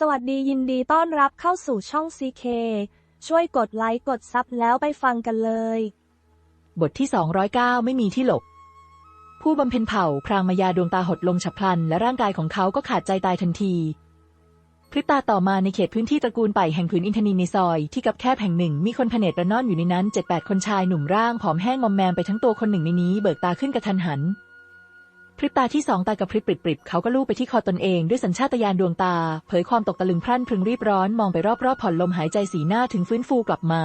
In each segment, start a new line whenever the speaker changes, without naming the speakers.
สวัสดียินดีต้อนรับเข้าสู่ช่อง CK ช่วยกดไลค์กดซับแล้วไปฟังกันเลย
บทที่ 209 ไม่มีที่หลบ ผู้บำเพ็ญเผ่าพรางมายาดวงตาหดลงฉับพลัน และร่างกายของเขาก็ขาดใจตายทันที พริบตาต่อมาในเขตพื้นที่ตระกูลไปแห่งผืนอินทนินในซอย ที่กับแคบแห่งหนึ่ง มีคนพเนตระนอนอยู่ในนั้นเจ็ดแปดคนชายหนุ่มร่างผอมแห้งมอมแมมไปทั้งตัวคนหนึ่งในนี้เบิกตาขึ้นกระทันหัน พริบตาที่สองตากับพริบปริบๆเขาก็ลูบไปที่คอตนเองด้วยสัญชาตญาณดวงตา เผยความตกตะลึงพรั่นพรึงรีบร้อนมองไปรอบๆผ่อนลมหายใจสีหน้าถึงฟื้นฟูกลับมา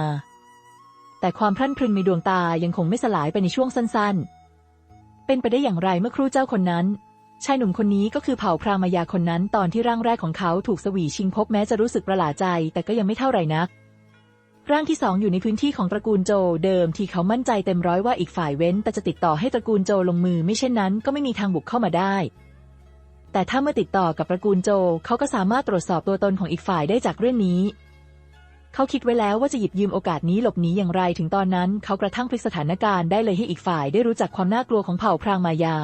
แต่ความพรั่นพรึงในดวงตายังคงไม่สลายไปในช่วงสั้นๆ เป็นไปได้อย่างไรเมื่อครู่เจ้าคนนั้น ชายหนุ่มคนนี้ก็คือเผ่าพรางมายาคนนั้น ตอนที่ร่างแรกของเขาถูกสวีชิงพบแม้จะรู้สึกประหลาดใจ แต่ก็ยังไม่เท่าไหร่นัก ร่างที่สองอยู่ในพื้นที่ของตระกูลโจเดิมที่เขามั่นใจเต็มร้อยว่าอีกฝ่ายเว้น แต่จะติดต่อให้ตระกูลโจลงมือไม่เช่นนั้นก็ไม่มีทางบุกเข้ามาได้ แต่ถ้าเมื่อติดต่อกับตระกูลโจ เขาก็สามารถตรวจสอบตัวตนของอีกฝ่ายได้จากเรื่องนี้ เขาคิดไว้แล้วว่าจะหยิบยืมโอกาสนี้หลบหนีอย่างไรถึงตอนนั้น เขากระทั่งพลิกสถานการณ์ได้เลยให้อีกฝ่ายได้รู้จักความน่ากลัวของเผ่าพรางมายา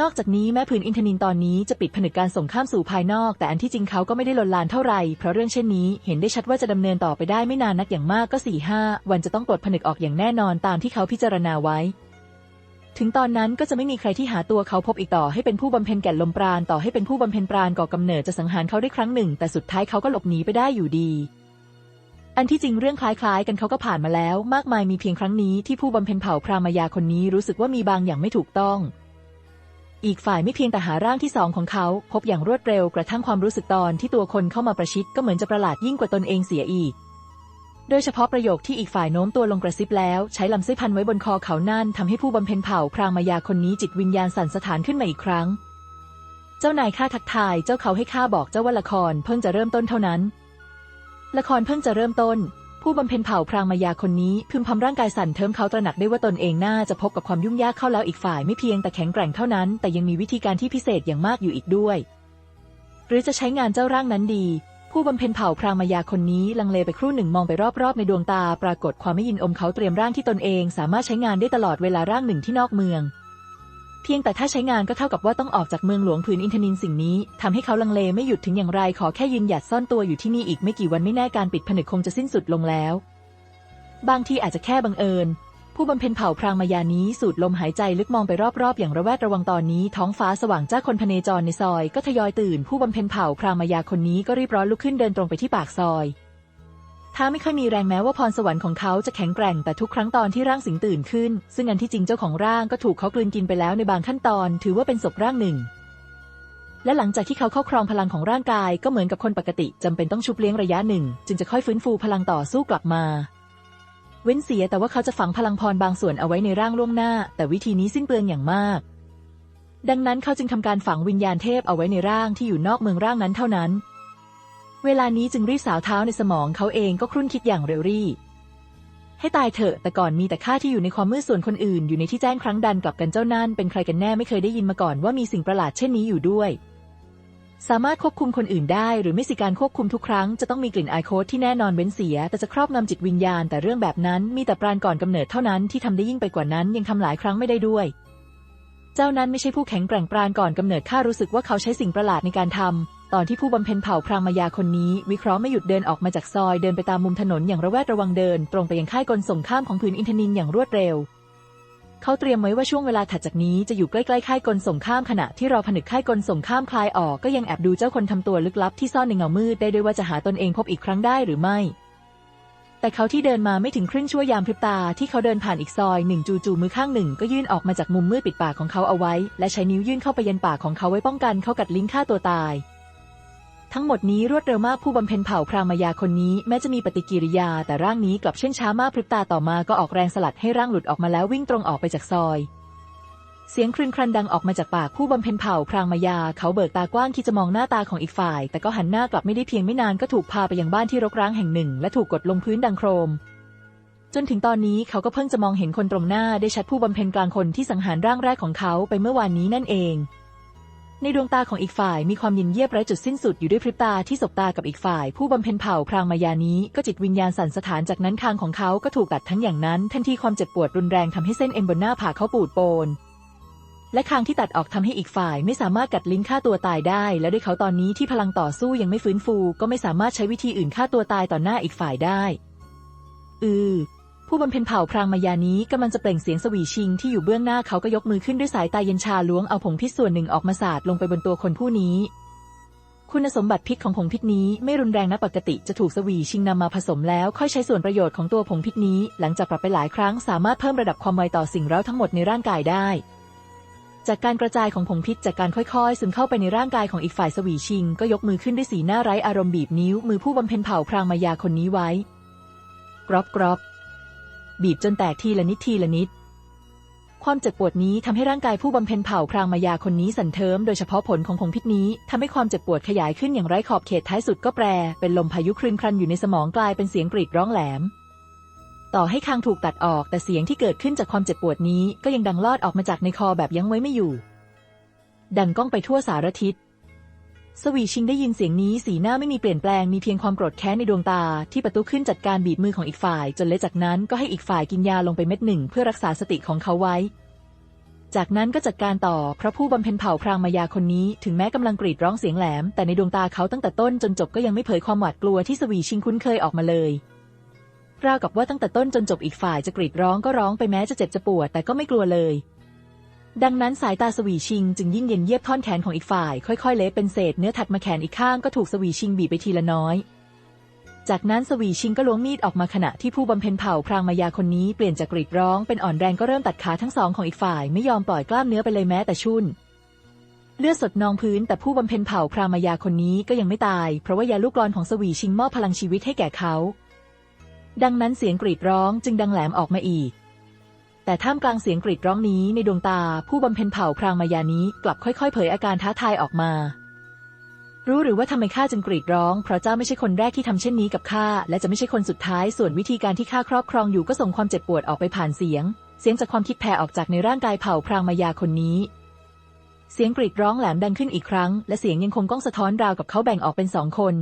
นอกจากนี้แม้ผืนอินทนินตอนนี้จะปิดผนึกการส่งข้ามสู่ภายนอก แต่อันที่จริงเขาก็ไม่ได้ลนลานเท่าไหร่เพราะเรื่องเช่นนี้เห็นได้ชัดว่าจะดำเนินต่อไปได้ไม่นานนักอย่างมากก็สี่ห้าวันจะต้องปลดผนึกออกอย่างแน่นอนตามที่เขาพิจารณาไว้ ถึงตอนนั้นก็จะไม่มีใครที่หาตัวเขาพบอีกต่อให้เป็นผู้บำเพ็ญแก่นลมปราณต่อให้เป็นผู้บำเพ็ญปราณก่อกำเนิดจะสังหารเขาได้ครั้งหนึ่ง แต่สุดท้ายเขาก็หลบหนีไปได้อยู่ดีอันที่จริงเรื่องคล้ายๆ กันเขาก็ผ่านมาแล้ว มากมายมีเพียงครั้งนี้ที่ผู้บำเพ็ญเผ่าพรามายาคนนี้รู้สึกว่ามีบางอย่างไม่ถูกต้อง อีกฝ่ายไม่เพียงแต่หาร่างที่สองของเขา พบอย่างรวดเร็วกระทั่งความรู้สึกตอนที่ตัวคนเข้ามาประชิดก็เหมือนจะประหลาดยิ่งกว่าตนเองเสียอีก โดยเฉพาะประโยคที่อีกฝ่ายโน้มตัวลงกระซิบแล้ว ใช้ลำไส้พันไว้บนคอเขานั่นทำให้ผู้บำเพ็ญเผ่าพรางมายาคนนี้จิตวิญญาณสั่นสถานขึ้นมาอีกครั้ง เจ้านายข้าทักทายเจ้าเขาให้ข้าบอกเจ้าว่าละครเพิ่งจะเริ่มต้นเท่านั้น ละครเพิ่งจะเริ่มต้น ผู้บำเพ็ญเผ่าพรางมายาคนนี้พึมพำร่างกายสั่นเทิมเขาตระหนักได้ว่าตนเองน่าจะพบกับความยุ่งยากเข้าแล้วอีกฝ่ายไม่เพียงแต่แข็งแกร่งเท่านั้น แต่ยังมีวิธีการที่พิเศษอย่างมากอยู่อีกด้วย หรือจะใช้งานเจ้าร่างนั้นดี ผู้บำเพ็ญเผ่าพรางมายาคนนี้ลังเลไปครู่หนึ่งมองไปรอบๆในดวงตา ปรากฏความไม่ยินอมเขาเตรียมร่างที่ตนเอง สามารถใช้งานได้ตลอดเวลาร่างหนึ่งที่นอกเมือง เพียงแต่ถ้าใช้งานก็เท่ากับว่าต้องออกจากเมืองหลวงผืนอินทนินสิ่งนี้ทำให้เขาลังเลไม่หยุดถึงอย่างไรขอแค่ยืนหยัดซ่อนตัวอยู่ที่นี่อีกไม่กี่วันไม่แน่การปิดผนึกคงจะสิ้นสุดลงแล้ว บางทีอาจจะแค่บังเอิญ ผู้บำเพ็ญเผ่าพรางมายานี้สูดลมหายใจลึกมองไปรอบๆ อย่างระแวดระวังตอนนี้ ท้องฟ้าสว่างจ้าคนพเนจรในซอย ก็ทยอยตื่น ผู้บำเพ็ญเผ่าพรางมายาคนนี้ก็รีบร้อนลุกขึ้นเดินตรงไปที่ปากซอย ถ้าไม่ค่อยมีแรงแม้ว่าพรสวรรค์ของเขาจะแข็งแกร่งแต่ทุกครั้งตอนที่ร่างสิงตื่นขึ้น ซึ่งอันที่จริงเจ้าของร่างก็ถูกเขากลืนกินไปแล้วในบางขั้นตอน ถือว่าเป็นศพร่างหนึ่ง และหลังจากที่เขาเข้าครองพลังของร่างกายก็เหมือนกับคนปกติจำเป็นต้องชุบเลี้ยงระยะหนึ่ง จึงจะค่อยฟื้นฟูพลังต่อสู้กลับมา เว้นเสียแต่ว่าเขาจะฝังพลังพรบางส่วนเอาไว้ในร่างล่วงหน้า แต่วิธีนี้สิ้นเปลืองอย่างมากดังนั้นเขาจึงทำการฝังวิญญาณเทพเอาไว้ในร่างที่อยู่นอกเมืองร่างนั้นเท่านั้น เวลานี้จึงรีบสาวเท้าในสมองเขาเองก็ครุ่นคิดอย่างเร็วรีให้ตายเถอะแต่ก่อนมีแต่ข้าที่อยู่ในความมืดส่วนคนอื่น อยู่ในที่แจ้งครั้งดันกลับกันเจ้านั่นเป็นใครกันแน่ไม่เคยได้ยินมาก่อนว่ามีสิ่งประหลาดเช่นนี้อยู่ด้วย สามารถควบคุมคนอื่นได้ หรือไม่สิการควบคุมทุกครั้งจะต้องมีกลิ่นอายโคตที่แน่นอนเว้นเสีย แต่จะครอบงำจิตวิญญาณ แต่เรื่องแบบนั้นมีแต่ปราณก่อนกำเนิดเท่านั้นที่ทำได้ยิ่งไปกว่านั้นยังทำหลายครั้งไม่ได้ด้วยเจ้านั้นไม่ใช่ผู้แข็งแกร่งปราณก่อนกำเนิดข้ารู้สึกว่าเขาใช้สิ่งประหลาดในการทำ ตอนที่ผู้บำเพ็ญเผ่าพรางมายาคนนี้ วิเคราะห์ไม่หยุดเดินออกมาจากซอยเดินไปตามมุมถนนอย่างระแวดระวังเดิน ตรงไปยังค่ายกลส่งข้ามของผืนอินทนินอย่างรวดเร็ว เขาเตรียมไว้ว่าช่วงเวลาถัดจากนี้จะอยู่ใกล้ๆค่ายกลส่งข้ามขณะที่รอผนึกค่ายกลส่งข้ามคลายออกก็ยังแอบดูเจ้าคนทำตัวลึกลับที่ซ่อนในเงามืดได้ด้วยว่าจะหาตนเองพบอีกครั้งได้หรือไม่ แต่เขาที่เดินมาไม่ถึงครึ่งชั่วยามพริบตาที่เขาเดินผ่านอีกซอยหนึ่งจู่ๆมือข้างหนึ่งก็ยื่นออกมาจากมุมมืดปิดปากของเขาเอาไว้ และใช้นิ้วยื่นเข้าไปยันปากของเขาไว้ป้องกันเขากัดลิ้นฆ่าตัวตาย ทั้งหมดนี้รวดเร็วมากผู้บำเพ็ญเผ่าพรางมายาคนนี้แม้จะมีปฏิกิริยา แต่ร่างนี้กลับเช่นช้ามากพริบตาต่อมาก็ออกแรงสลัดให้ร่างหลุดออกมาแล้ววิ่งตรงออกไปจากซอย เสียงครึนครันดังออกมาจากปากผู้บำเพ็ญเผ่าพรางมายา เขาเบิกตากว้างที่จะมองหน้าตาของอีกฝ่าย แต่ก็หันหน้ากลับไม่ได้เพียงไม่นานก็ถูกพาไปยังบ้านที่รกร้างแห่งหนึ่ง และถูกกดลงพื้นดังโครม จนถึงตอนนี้เขาก็เพิ่งจะมองเห็นคนตรงหน้าได้ชัดผู้บำเพ็ญกลางคนที่สังหารร่างแรกของเขาไปเมื่อวานนี้นั่นเอง ในดวงตาของอีกฝ่ายมีความเย็นเยียบไร้จุดสิ้นสุดอยู่ด้วยพริบตาที่สบตากับอีกฝ่าย ผู้บำเพ็ญเผ่าพรางมายานี้ก็จิตวิญญาณสั่นสถานจากนั้นคางของเขาก็ถูกตัดทั้งอย่างนั้น ทันทีความเจ็บปวดรุนแรงทำให้เส้นเอ็นบนหน้าผากเขาปูดโปนและคางที่ตัดออกทำให้อีกฝ่ายไม่สามารถกัดลิ้นฆ่าตัวตายได้ และด้วยเขาตอนนี้ที่พลังต่อสู้ยังไม่ฟื้นฟู ก็ไม่สามารถใช้วิธีอื่นฆ่าตัวตายต่อหน้าอีกฝ่ายได้ อือ ผู้บำเพ็ญเผ่าพรางมายานี้กำลังจะเปล่งเสียงสวีชิงที่อยู่เบื้องหน้าเขาก็ยกมือขึ้นด้วยสายตาเย็นชาล้วงเอาผงพิษส่วนหนึ่งออกมาสาดลงไปบนตัวคนผู้นี้ คุณสมบัติพิษของผงพิษนี้ไม่รุนแรงนักปกติจะถูกสวีชิงนำมาผสมแล้วค่อยใช้ส่วนประโยชน์ของตัวผงพิษนี้ หลังจากปรับไปหลายครั้งสามารถเพิ่มระดับความไวต่อสิ่งเร้าทั้งหมดในร่างกายได้จากการกระจายของผงพิษจากการค่อยๆ ซึมเข้าไปในร่างกายของอีกฝ่ายสวีชิง ก็ยกมือขึ้นด้วยสีหน้าไร้อารมณ์บีบนิ้วมือผู้บำเพ็ญเผ่าพรางมายาคนนี้ไว้ กรอบกรอบ บีบจนแตกทีละนิดทีละนิด ความเจ็บปวดนี้ทำให้ร่างกายผู้บำเพ็ญเผ่าพรางมายาคนนี้สั่นเทิมโดยเฉพาะผลของผงพิษนี้ทำให้ความเจ็บปวดขยายขึ้นอย่างไร้ขอบเขตท้ายสุดก็แปร เป็นลมพายุคลื่นครันอยู่ในสมองกลายเป็นเสียงกรีดร้องแหลม ต่อให้คางถูกตัดออกแต่เสียงที่เกิดขึ้นจากความเจ็บปวดนี้ก็ยังดังลอดออกมาจากในคอแบบยั้งไว้ไม่อยู่ ดังก้องไปทั่วสารทิศ สวีชิงได้ยินเสียงนี้สีหน้าไม่มีเปลี่ยนแปลงมีเพียงความโกรธแค้นในดวงตา ที่ประตูขึ้นจัดการบีบมือของอีกฝ่าย จนเละจากนั้นก็ให้อีกฝ่ายกินยาลงไปเม็ดหนึ่งเพื่อรักษาสติของเขาไว้ จากนั้นก็จัดการต่อเพราะผู้บำเพ็ญเผ่าพรางมายาคนนี้ ถึงแม้กำลังกรีดร้องเสียงแหลม แต่ในดวงตาเขาตั้งแต่ต้นจนจบก็ยังไม่เผยความหวาดกลัวที่สวีชิงคุ้นเคยออกมาเลยราวกับว่าตั้งแต่ต้นจนจบอีกฝ่ายจะกรีดร้องก็ร้องไปแม้จะเจ็บจะปวดแต่ก็ไม่กลัวเลย ดังนั้นสายตาสวีชิงจึงยิ่งเย็นเยียบท่อนแขนของอีกฝ่าย ค่อยๆ เละเป็นเศษเนื้อถัดมาแขนอีกข้างก็ถูกสวีชิงบีบไปทีละน้อย จากนั้นสวีชิงก็ล้วงมีดออกมาขณะที่ผู้บำเพ็ญเผ่าพรางมายาคนนี้เปลี่ยนจากกรีดร้องเป็นอ่อนแรงก็เริ่มตัดขาทั้งสองของอีกฝ่ายไม่ยอมปล่อยกล้ามเนื้อไปเลยแม้แต่ชุ่นเลือดสดนองพื้นแต่ผู้บำเพ็ญเผ่าพรางมายาคนนี้ก็ยังไม่ตาย เพราะว่ายาลูกกลอนของสวีชิงมอบพลังชีวิตให้แก่เขา ดังนั้นเสียงกรีดร้องจึงดังแหลมออกมาอีก แต่ท่ามกลางเสียงกรีดร้องนี้ในดวงตาผู้บำเพ็ญเผ่าพรางมายานี้กลับค่อยๆ เผยอาการท้าทายออกมา รู้หรือว่าทำไมข้าจึงกรีดร้อง เพราะเจ้าไม่ใช่คนแรกที่ทำเช่นนี้กับข้าและจะไม่ใช่คนสุดท้าย ส่วนวิธีการที่ข้าครอบครองอยู่ก็ส่งความเจ็บปวดออกไปผ่านเสียง เสียงจากความคิดแผ่ออกจากในร่างกายเผ่าพรางมายาคนนี้ เสียงกรีดร้องแหลมดังขึ้นอีกครั้ง และเสียงยังคงก้องสะท้อนราวกับเขาแบ่งออกเป็นสองคน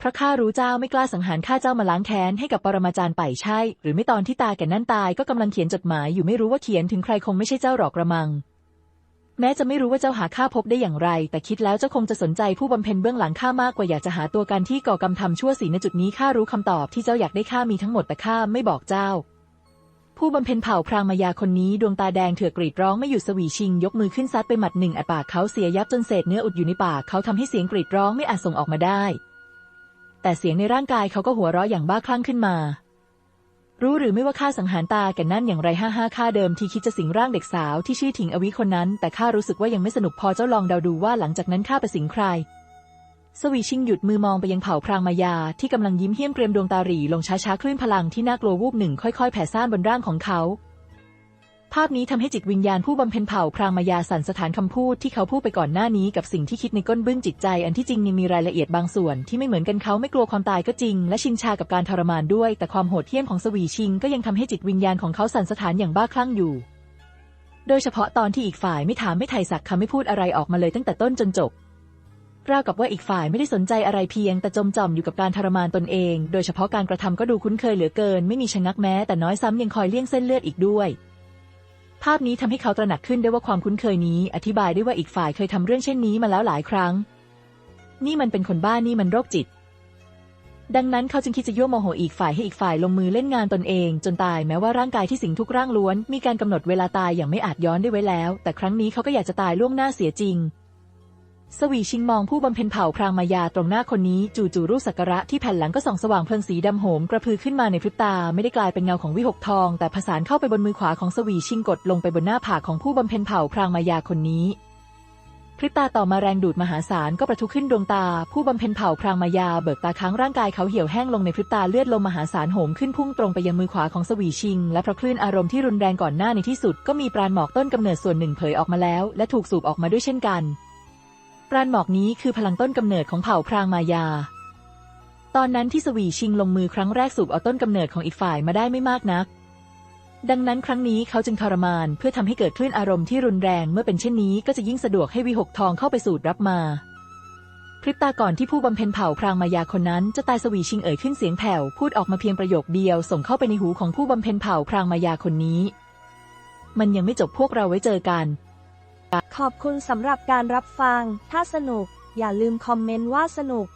พราะข้ารู้เจ้าไม่กล้าสังหารข้าเจ้ามาล้างแค้นให้กับปรมาจารย์ไปใช่ หรือไม่ตอนที่ตาแก่นั่นตายก็กำลังเขียนจดหมายอยู่ไม่รู้ว่าเขียนถึงใครคงไม่ใช่เจ้าหรอกระมัง แม้จะไม่รู้ว่าเจ้าหาข้าพบได้อย่างไร แต่คิดแล้วเจ้าคงจะสนใจผู้บำเพ็ญเบื้องหลังข้ามากกว่าอยากจะหาตัวการที่ก่อกรรมทำชั่วสีในจุดนี้ข้ารู้คำตอบที่เจ้าอยากได้ข้ามีทั้งหมดแต่ข้าไม่บอกเจ้า ผู้บำเพ็ญเผ่าพรางมายาคนนี้ดวงตาแดงเถื่อกกรีดร้องไม่หยุดสวีชิง ยกมือขึ้นซัดไปหมัดหนึ่งอัดปากเขาเสียยับจนเศษเนื้ออุดอยู่ในปากเขาทำให้เสียงกรีดร้องไม่อาจส่งออกมาได้ แต่เสียงในร่างกายเขาก็หัวเราะอย่างบ้าคลั่งขึ้นมา รู้หรือไม่ว่าข้าสังหารตาแก่นั่นอย่างไรห้าห้าข้าเดิมที่คิดจะสิงร่างเด็กสาวที่ชื่อถิงอวิคนนั้น แต่ข้ารู้สึกว่ายังไม่สนุกพอเจ้าลองเดาดูว่าหลังจากนั้นข้าไปสิงใคร สวีชิงหยุดมือมองไปยังเผ่าพรางมายา ที่กำลังยิ้มเหี้ยมเกรียมดวงตาหรี่ลงช้าๆคลื่นพลังที่น่ากลัววูบหนึ่งค่อยๆ แผ่ซ่านบนร่างของเขา ภาพนี้ทำให้จิตวิญญาณผู้บำเพ็ญเผ่าพรางมายาสั่นสถานคำพูดที่เขาพูดไปก่อนหน้านี้กับสิ่งที่คิดในก้นบึ้งจิตใจ อันที่จริงยังมีรายละเอียดบางส่วนที่ไม่เหมือนกันเขาไม่กลัวความตายก็จริง และชินชากับการทรมานด้วย แต่ความโหดเหี้ยมของสวีชิง ก็ยังทำให้จิตวิญญาณของเขาสั่นสถานอย่างบ้าคลั่งอยู่ โดยเฉพาะตอนที่อีกฝ่ายไม่ถามไม่ไถ่สักคำไม่พูดอะไรออกมาเลยตั้งแต่ต้นจนจบราวกับว่าอีกฝ่ายไม่ได้สนใจอะไรเพียง แต่จมจ่อมอยู่กับการทรมานตนเอง โดยเฉพาะการกระทำก็ดูคุ้นเคยเหลือเกิน ไม่มีชะงักแม้แต่น้อยซ้ำยังคอยเลี่ยงเส้นเลือดอีกด้วย ภาพนี้ทำให้เขาตระหนักขึ้นได้ว่าความคุ้นเคยนี้ อธิบายได้ว่าอีกฝ่ายเคยทำเรื่องเช่นนี้มาแล้วหลายครั้ง นี่มันเป็นคนบ้านี่มันโรคจิต ดังนั้นเขาจึงคิดจะยั่วโมโหอีกฝ่ายให้อีกฝ่ายลงมือเล่นงานตนเอง จนตายแม้ว่าร่างกายที่สิงทุกร่างล้วน มีการกำหนดเวลาตายอย่างไม่อาจย้อนได้ไว้แล้ว แต่ครั้งนี้เขาก็อยากจะตายล่วงหน้าเสียจริง สวีชิงมองผู้บำเพ็ญเผ่าพรางมายาตรงหน้าคนนี้จู่ๆรูปสักการะที่แผ่นหลังก็ส่องสว่างเพลิงสีดำโหมกระพือขึ้นมาในพริบตาไม่ได้กลายเป็นเงาของวิหกทอง แต่ผสานเข้าไปบนมือขวาของสวีชิงกดลงไปบนหน้าผากของผู้บำเพ็ญเผ่าพรางมายาคนนี้พริบตาต่อมาแรงดูดมหาศาลก็ประทุขึ้นดวงตา ผู้บำเพ็ญเผ่าพรางมายาเบิกตาค้างร่างกายเขาเหี่ยวแห้งลงในพริบตาเลือดลมมหาศาลโหมขึ้นพุ่งตรงไปยังมือขวาของสวีชิง และเพราะคลื่นอารมณ์ที่รุนแรงก่อนหน้าในที่สุด ก็มีปราณหมอกต้นกำเนิดส่วนหนึ่งเผยออกมาแล้ว และถูกสูบออกมาด้วยเช่นกัน ปราณหมอกนี้คือพลังต้นกำเนิดของเผ่าพรางมายา ตอนนั้นที่สวีชิงลงมือครั้งแรกสูบเอาต้นกำเนิดของอีกฝ่ายมาได้ไม่มากนัก ดังนั้นครั้งนี้เขาจึงทรมานเพื่อทำให้เกิดคลื่นอารมณ์ที่รุนแรงเมื่อเป็นเช่นนี้ก็จะยิ่งสะดวกให้วิหกทองเข้าไปสูดรับมาพริบตาก่อนที่ผู้บำเพ็ญเผ่าพรางมายาคนนั้นจะตายสวีชิงเอ่ยขึ้นเสียงแผ่วพูดออกมาเพียงประโยคเดียวส่งเข้าไปในหูของผู้บำเพ็ญเผ่าพรางมายาคนนี้ มันยังไม่จบพวกเราไว้เจอกัน
ขอบคุณสำหรับการรับฟัง ถ้าสนุก อย่าลืมคอมเมนต์ว่าสนุก